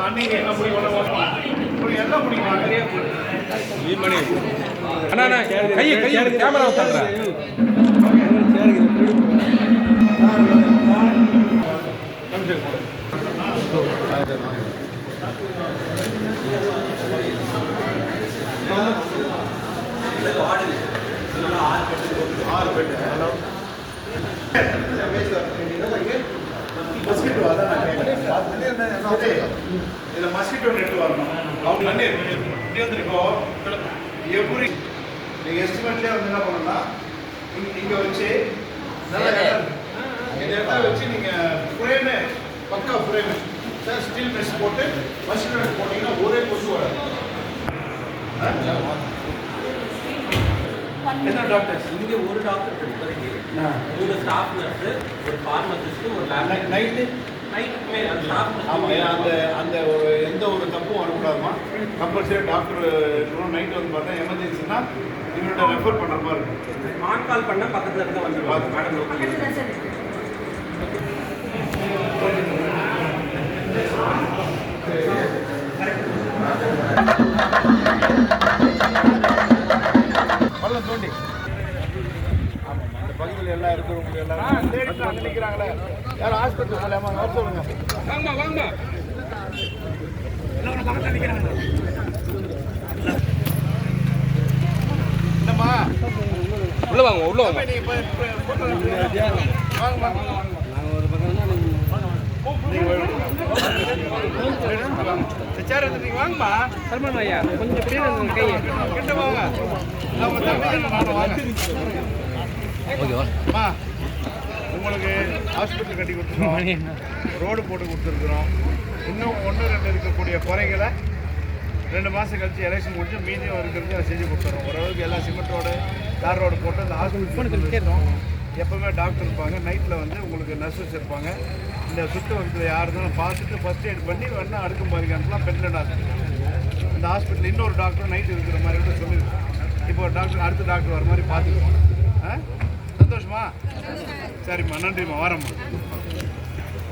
அன்னைக்கு என்ன பிடிக்கும்? எப்படி எல்லாம் பிடிக்கும் அண்ணா அண்ணா கையை கையை கேமரா தந்துடுறேன் ஆறு பேர் மஸ்கிட்டோ அதான் நான் கேட்டேன். ஓகே. மஸ்கிட்டோ நெட் வரணும் அவங்க வந்து இப்படி வந்துருக்கோ எப்படி? நீங்க எஸ்டிமேட்லயே வந்து என்ன பண்ணணும்னா இங்க- வச்சு நல்லா இடம் இந்த இடத்துல வச்சு நீங்க ஃப்ரேமு பக்கா ஃப்ரேமு சார் ஸ்டீல் மெஷ் போட்டு நெட் போட்டீங்கன்னா ஒரே கொசு வராது. என்ன டாக்டர் இங்கே ஒரு டாக்டர் மூணு ஸ்டாஃப் நர்ஸு ஒரு ஃபார்மசிஸ்ட் ஒரு லேப் நைட்டு அந்த அந்த ஒரு எந்த ஒரு தப்பும் வரக்கூடாதுமா கம்பல்சரி டாக்டர் இருக்கணும் நைட் வந்து பார்த்தா எமர்ஜென்சினா இவனோட ரெஃபர் பண்ணுற மாதிரி இருக்கும். ஆன் கால் பண்ணால் பக்கத்தில் இருக்க வந்துருவாங்க. மேடம் பகுதியில் எல்லாம் இருக்கிறவங்க எல்லாரும் லேடிஸ் அங்கே நிற்கிறாங்களே யாரும் ஹாஸ்பிட்டல் சொல்லாமா வர சொல்லுங்க. வாங்கம்மா வாங்கம்மா என்னம்மா? உள்ள வாங்க உள்ள வாங்க. வாங்க. வாங்க சேர் வாங்கம்மா. சல்மான் ஐயா கொஞ்சம் பின்னாடி கையை. கிட்ட வாங்க. அம்மா உங்களுக்கு ஹாஸ்பிட்டல் கட்டி கொடுத்துருக்கோம். ரோடு போட்டு கொடுத்துருக்குறோம். இன்னும் ஒன்று ரெண்டு இருக்கக்கூடிய குறைகளை ரெண்டு மாதம் கழிச்சு எலெக்ஷன் முடிஞ்சு மீதியும் இருக்கிறது அதை செஞ்சு கொடுத்துறோம். ஓரளவுக்கு எல்லா சிமெண்ட் ரோடு தார் ரோடு போட்டு அந்த ஹாஸ்பிட்டல் எப்பவுமே டாக்டர் இருப்பாங்க. நைட்டில் வந்து உங்களுக்கு நர்சஸ் இருப்பாங்க இந்த சுற்று வகுப்பில் யார் இருந்தாலும் பார்த்துட்டு ஃபஸ்ட் எய்ட் பண்ணி வேணா அடுக்கும் பாதிக்கானலாம் பெண்கள் ஹாஸ்பிட்டல் இந்த ஹாஸ்பிட்டல் இன்னொரு டாக்டர் நைட் இருக்கிற மாதிரி கூட சொல்லியிருக்கோம் இப்போ ஒரு டாக்டர் அடுத்த டாக்டர் வர மாதிரி பார்த்துக்குவோம். ஆ? சந்தோஷமா? சரிம்மா நன்றிம்மா வரம்மா.